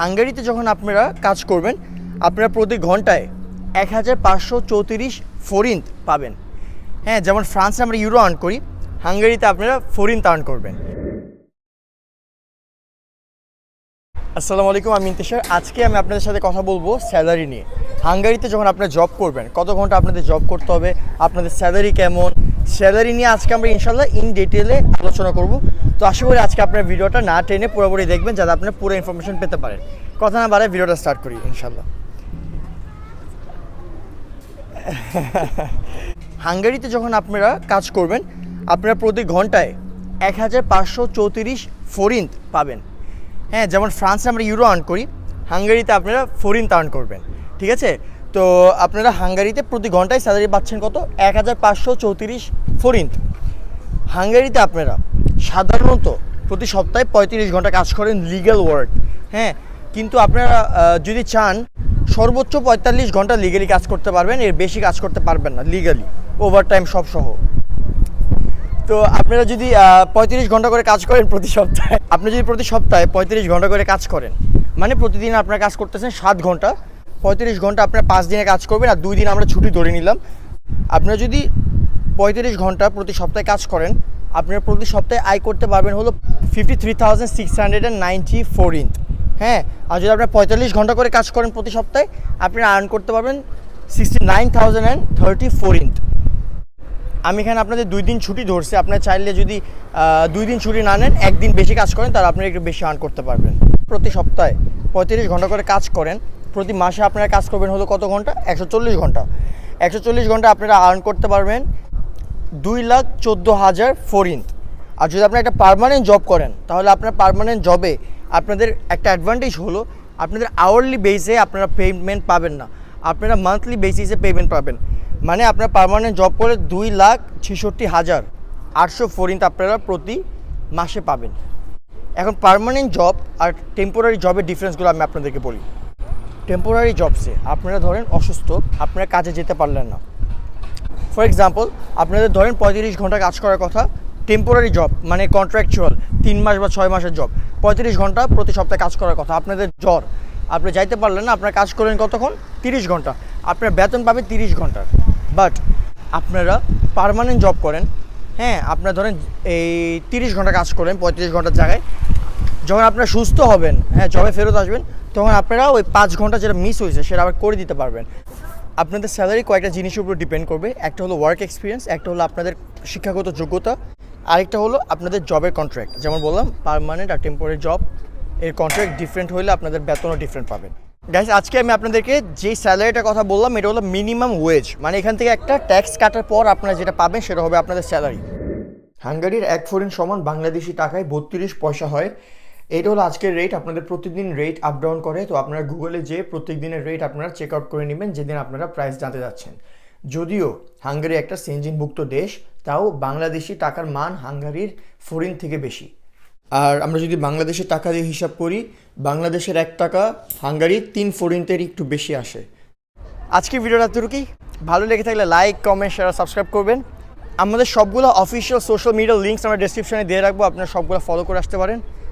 হাঙ্গেরিতে যখন আপনারা কাজ করবেন, আপনারা প্রতি ঘন্টায় এক হাজার পাঁচশো চৌত্রিশ ফরিন্থ পাবেন। হ্যাঁ যেমন ফ্রান্সে আমরা ইউরো আর্ন করি, হাঙ্গেরিতে আপনারা ফরিন্থ আর্ন করবেন। আসসালামু আলাইকুম, আমি ইন্তেশার। আজকে আমি আপনাদের সাথে কথা বলব স্যালারি নিয়ে। হাঙ্গারিতে যখন আপনারা জব করবেন, কত ঘণ্টা আপনাদের জব করতে হবে, আপনাদের স্যালারি কেমন স্যালারি নিয়ে আজকে আমরা ইনশাল্লাহ ইন ডিটেলে আলোচনা করব। তো আশা করি আজকে আপনার ভিডিওটা না টেনে পুরোপুরি দেখবেন যাতে আপনার পুরো ইনফরমেশন পেতে পারেন। কথা না বাড়ায় ভিডিওটা স্টার্ট করি ইনশাল্লাহ হাঙ্গারিতে যখন আপনারা কাজ করবেন, আপনারা প্রতি ঘন্টায় এক হাজার পাঁচশো চৌত্রিশ ফরিন্থ পাবেন। হ্যাঁ যেমন ফ্রান্সে আমরা ইউরো আর্ন করি, হাঙ্গারিতে আপনারা ফরিন্থ আর্ন করবেন। ঠিক আছে? তো আপনারা হাঙ্গারিতে প্রতি ঘন্টায় স্যালারি পাচ্ছেন কত? এক হাজার পাঁচশো চৌত্রিশ ফরিন্থ হাঙ্গারিতে আপনারা সাধারণত প্রতি সপ্তাহে পঁয়ত্রিশ ঘণ্টা কাজ করেন লিগ্যাল ওয়ার্ক হ্যাঁ? কিন্তু আপনারা যদি চান, সর্বোচ্চ পঁয়তাল্লিশ ঘণ্টা লিগালি কাজ করতে পারবেন, এর বেশি কাজ করতে পারবেন না লিগালি ওভার টাইম সব সহ। তো আপনারা যদি পঁয়ত্রিশ ঘণ্টা করে কাজ করেন প্রতি সপ্তাহে, আপনি যদি প্রতি সপ্তাহে পঁয়ত্রিশ ঘণ্টা করে কাজ করেন মানে প্রতিদিন আপনারা কাজ করতেছেন সাত ঘণ্টা পঁয়ত্রিশ ঘণ্টা আপনারা পাঁচ দিনে কাজ করবেন আর দুই দিন আমরা ছুটি ধরে নিলাম। আপনারা যদি পঁয়ত্রিশ ঘণ্টা প্রতি সপ্তাহে কাজ করেন, আপনারা প্রতি সপ্তাহে আয় করতে পারবেন হলো fifty three thousand six hundred and ninety four inch হ্যাঁ আর যদি আপনারা পঁয়তাল্লিশ ঘণ্টা করে কাজ করেন প্রতি সপ্তাহে, আপনারা আর্ন করতে পারবেন sixty nine thousand and thirty four inch আমি এখানে আপনাদের দুই দিন ছুটি ধরছি, আপনার চাইলে যদি দুই দিন ছুটি না নেন, একদিন বেশি কাজ করেন, তাহলে আপনারা একটু বেশি আর্ন করতে পারবেন। প্রতি সপ্তাহে পঁয়ত্রিশ ঘণ্টা করে কাজ করেন প্রতি মাসে আপনারা কাজ করবেন হলো কত ঘণ্টা? একশো চল্লিশ ঘণ্টা। একশো চল্লিশ ঘণ্টা আপনারা আর্ন করতে পারবেন দুই লাখ চোদ্দ হাজার ফোরিন্থ আর যদি আপনারা একটা পারমানেন্ট জব করেন, তাহলে আপনার পার্মানেন্ট জবে আপনাদের একটা অ্যাডভান্টেজ হলো, আপনাদের আওয়ারলি বেসে আপনারা পেমেন্ট পাবেন না। আপনারা মান্থলি বেসিসে পেমেন্ট পাবেন। মানে আপনার পারমানেন্ট জব করে দুই লাখ ছেষট্টি হাজার আটশো ফোরিন্থ আপনারা প্রতি মাসে পাবেন। এখন পার্মানেন্ট জব আর টেম্পোরারি জবের ডিফারেন্সগুলো আমি আপনাদেরকে বলি। টেম্পোরারি জবসে আপনারা ধরেন অসুস্থ, আপনারা কাজে যেতে পারলেন না। ফর এক্সাম্পল আপনাদের ধরেন পঁয়ত্রিশ ঘণ্টা কাজ করার কথা টেম্পোরারি জব মানে কন্ট্রাকচুয়াল তিন মাস বা ছয় মাসের জব পঁয়ত্রিশ ঘণ্টা প্রতি সপ্তাহে কাজ করার কথা, আপনাদের জ্বর। আপনি যাইতে পারলেন না, আপনার কাজ করলেন কতক্ষণ? তিরিশ ঘণ্টা। আপনার বেতন পাবে তিরিশ ঘণ্টার বাট আপনারা পার্মানেন্ট জব করেন হ্যাঁ আপনারা ধরেন এই তিরিশ ঘণ্টা কাজ করেন পঁয়ত্রিশ ঘণ্টার জায়গায়, যখন আপনারা সুস্থ হবেন হ্যাঁ জবে ফেরত আসবেন তখন আপনারা ওই পাঁচ ঘণ্টা যেটা মিস হয়েছে, সেটা আবার করে দিতে পারবেন। আপনাদের স্যালারি কয়েকটা জিনিসের উপর ডিপেন্ড করবে। একটা হলো ওয়ার্ক এক্সপিরিয়েন্স একটা হলো আপনাদের শিক্ষাগত যোগ্যতা, আরেকটা হলো আপনাদের জবের কন্ট্রাক্ট যেমন বললাম পার্মানেন্ট আর টেম্পোরারি জব এর কন্ট্রাক্ট ডিফারেন্ট হলে আপনাদের বেতনও ডিফারেন্ট পাবেন। গাইস আজকে আমি আপনাদেরকে যে স্যালারিটার কথা বললাম, এটা হলো মিনিমাম ওয়েজ মানে এখান থেকে একটা ট্যাক্স কাটার পর আপনারা যেটা পাবেন, সেটা হবে আপনাদের স্যালারি হাঙ্গারির এক ফোরিন সমান বাংলাদেশি টাকায় বত্রিশ পয়সা হয়। এটা হলো আজকের রেট আপনাদের প্রতিদিন রেট আপ ডাউন করে, তো আপনারা গুগলে যেয়ে প্রত্যেক দিনের রেট আপনারা চেক আউট করে নেবেন, যেদিন আপনারা প্রাইস জানতে যাচ্ছেন। যদিও হাঙ্গারি একটা সেঞ্জিনভুক্ত দেশ, তাও বাংলাদেশি টাকার মান হাঙ্গারির ফোরিন থেকে বেশি। আর আমরা যদি বাংলাদেশের টাকা দিয়ে হিসাব করি, বাংলাদেশের এক টাকা হাঙ্গারির তিন ফোরিনতের একটু বেশি আসে। আজকের ভিডিওটা এতটুকুই। ভালো লেগে থাকলে লাইক কমেন্ট শেয়ার সাবস্ক্রাইব করবেন। আমাদের সবগুলো অফিসিয়াল সোশ্যাল মিডিয়া লিঙ্কস আমরা ডিসক্রিপশনে দিয়ে রাখব, আপনারা সবগুলো ফলো করে আসতে পারেন।